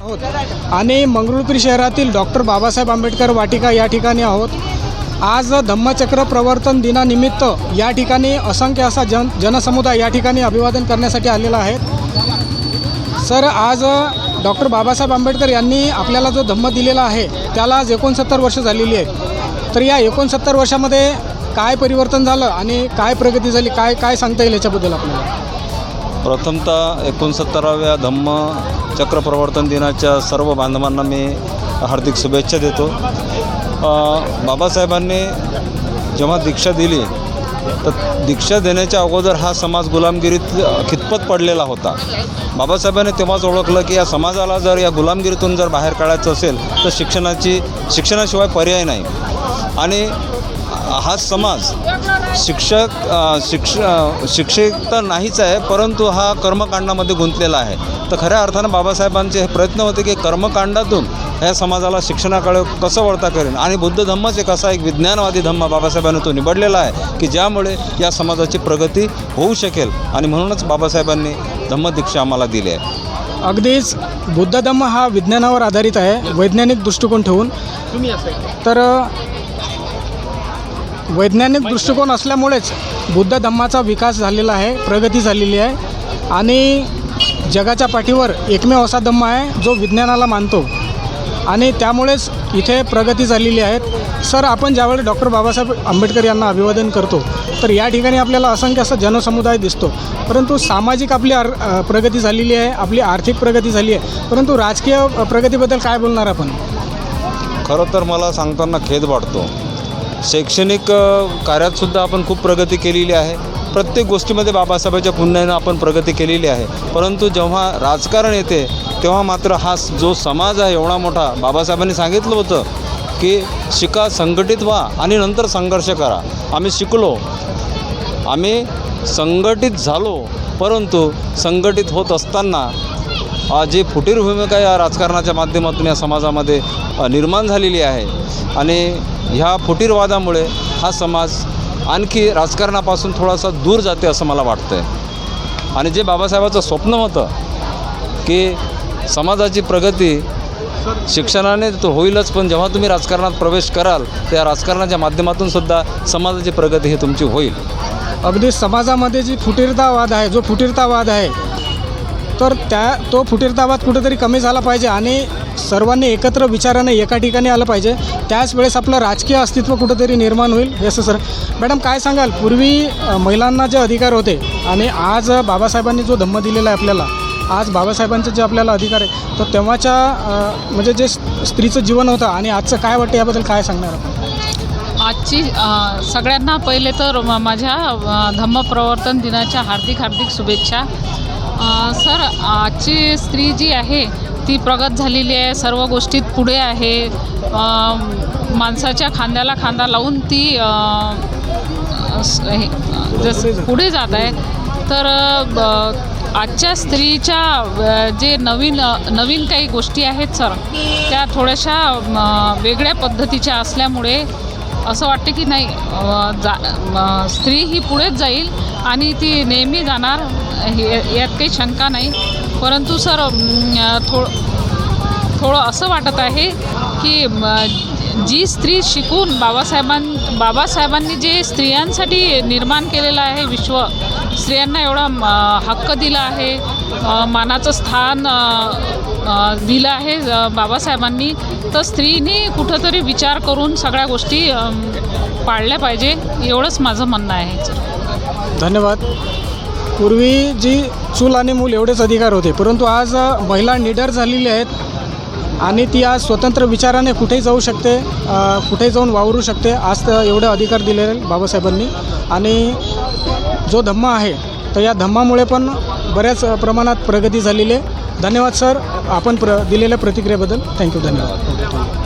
आहोत आणि मंगरुळपीर शहरातील डॉक्टर बाबासाहेब आंबेडकर वाटिका या ठिकाणी आहोत. आज धम्मचक्र प्रवर्तन दिनानिमित्त या ठिकाणी असंख्य असा जन जनसमुदाय या ठिकाणी अभिवादन करण्यासाठी आलेला आहे. सर आज डॉक्टर बाबासाहेब आंबेडकर यांनी आपल्याला जो धम्म दिलेला आहे त्याला आज एकोणसत्तर वर्ष झालेली आहे. तर या एकोणसत्तर वर्षामध्ये काय परिवर्तन झालं आणि काय प्रगती झाली? काय काय सांगता येईल याच्याबद्दल आपल्याला? प्रथमतः एकोणसत्तराव्या धम्म चक्रप्रवर्तन दिनाच्या सर्व बांधवांना मी हार्दिक शुभेच्छा देतो. बाबासाहेबांनी जेव्हा दीक्षा दिली तर दीक्षा देण्याच्या अगोदर हा समाज गुलामगिरीत खितपत पडलेला होता. बाबासाहेबांनी तेव्हाच ओळखलं की या समाजाला जर या गुलामगिरीतून जर बाहेर काढायचं असेल तर शिक्षणाची शिक्षणाशिवाय पर्याय नाही. आणि हा समाज शिक्षक शिक्ष शिक्षित शिक्षक तर नाहीच आहे परंतु हा कर्मकांडामध्ये गुंतलेला आहे. तर खऱ्या अर्थानं बाबासाहेबांचे हे प्रयत्न होते की कर्मकांडातून ह्या समाजाला शिक्षणाकडे कसं वळता करेन? आणि बुद्ध धम्मच एक असा एक विज्ञानवादी धम्म बाबासाहेबांनी तो निवडलेला आहे की ज्यामुळे या समाजाची प्रगती होऊ शकेल. आणि म्हणूनच बाबासाहेबांनी धम्मदीक्षा आम्हाला दिली आहे. अगदीच बुद्ध धम्म हा विज्ञानावर आधारित आहे वैज्ञानिक दृष्टिकोन ठेवून. तर वैज्ञानिक दृष्टिकोन असल्यामुळेच बुद्ध धम्माचा विकास झालेला आहे प्रगती झालेली आहे आणि जगाच्या पाठीवर एकमेव असा धम्म आहे जो विज्ञानाला मानतो. आणि त्यामुळेच इथे प्रगती झालेली आहे. सर आपण ज्यावेळी डॉक्टर बाबासाहेब आंबेडकर यांना अभिवादन करतो तर या ठिकाणी आपल्याला असंख्य असा जनसमुदाय दिसतो. परंतु सामाजिक आपली आर प्रगती झालेली आहे आपली आर्थिक प्रगती झाली आहे. परंतु राजकीय प्रगतीबद्दल काय बोलणार आपण? खरं तर मला सांगताना खेद वाटतो. शैक्षणिक कार्यातसुद्धा आपण खूप प्रगती केलेली आहे. प्रत्येक गोष्टीमध्ये बाबासाहेबांच्या पुण्यानं आपण प्रगती केलेली आहे. परंतु जेव्हा राजकारण येते तेव्हा मात्र हा जो समाज आहे एवढा मोठा बाबासाहेबांनी सांगितलं होतं की शिका संघटित व्हा आणि नंतर संघर्ष करा. आम्ही शिकलो. आम्ही संघटित झालो. परंतु संघटित होत असताना जे जी फुटीर भूमिका या राजकारणाच्या माध्यमातून या समाजामध्ये निर्माण झालेली आहे. आणि ह्या फुटीरवादामुळे हा समाज आणखी राजकारणापासून थोडासा दूर जाते असं मला वाटतं आहे आणि जे बाबासाहेबाचं स्वप्न होतं की समाजाची प्रगती शिक्षणाने तर होईलच पण जेव्हा तुम्ही राजकारणात प्रवेश कराल त्या राजकारणाच्या माध्यमातून सुद्धा समाजाची प्रगती ही तुमची होईल. अगदी समाजामध्ये जी फुटीरतावाद आहे जो फुटीरतावाद आहे तर त्या तो फुटीरतावाद कुठेतरी कमी झाला पाहिजे आणि सर्वांनी एकत्र विचाराने एका ठिकाणी आलं पाहिजे. त्याच वेळेस आपलं राजकीय अस्तित्व कुठेतरी निर्माण होईल. असं सर. मॅडम काय सांगाल? पूर्वी महिलांना जे अधिकार होते आणि आज बाबासाहेबांनी जो धम्म दिलेला आहे आपल्याला आज बाबासाहेबांचे जे आपल्याला अधिकार आहे तर तेव्हाच्या म्हणजे जे स्त्रीचं जीवन होतं आणि आजचं काय वाटतं याबद्दल काय सांगणार आपण? आजची सगळ्यांना पहिले तर माझ्या धम्म धम्मप्रवर्तन दिनाच्या हार्दिक हार्दिक शुभेच्छा. सर आजची स्त्री जी आहे ती प्रगत झालेली आहे सर्व गोष्टीत पुढे आहे. माणसाच्या खांद्याला खांदा लावून ती हे, जसं पुढे जात आहे. तर ब- आजच्या स्त्रीच्या जे नवीन नवीन काही गोष्टी आहेत सर त्या थोड्याशा वेगळ्या पद्धतीच्या असल्यामुळे असं वाटतं की नाही जा स्त्री ही पुढेच जाईल आणि ती नेहमी जाणार हे यात काही शंका नाही. परंतु सर थो थोडं असं वाटत आहे की जी स्त्री शिकून बाबासाहेबां बाबासाहेबांनी जे स्त्रियांसाठी निर्माण केलेलं आहे विश्व स्त्रियांना एवढा हक्क दिला आहे मानाचं स्थान दिलं आहे. बाबासाहेबांनी. तर स्त्रीनी कुठंतरी विचार करून सगळ्या गोष्टी पाळल्या पाहिजे एवढंच माझं म्हणणं आहे. धन्यवाद. पूर्वी जी चूल आणि मूल एवढेच अधिकार होते परंतु आज महिला निडर झालेली आहेत आणि ती आज स्वतंत्र विचाराने कुठेही जाऊ शकते कुठेही जाऊन वावरू शकते. आज तर एवढे अधिकार दिलेले बाबासाहेबांनी. आणि जो धम्मा आहे तर या धम्मामुळे पण बऱ्याच प्रमाणात प्रगती झालेली आहे. धन्यवाद सर. आपण प्र दिलेल्या प्रतिक्रियेबद्दल थँक्यू धन्यवाद.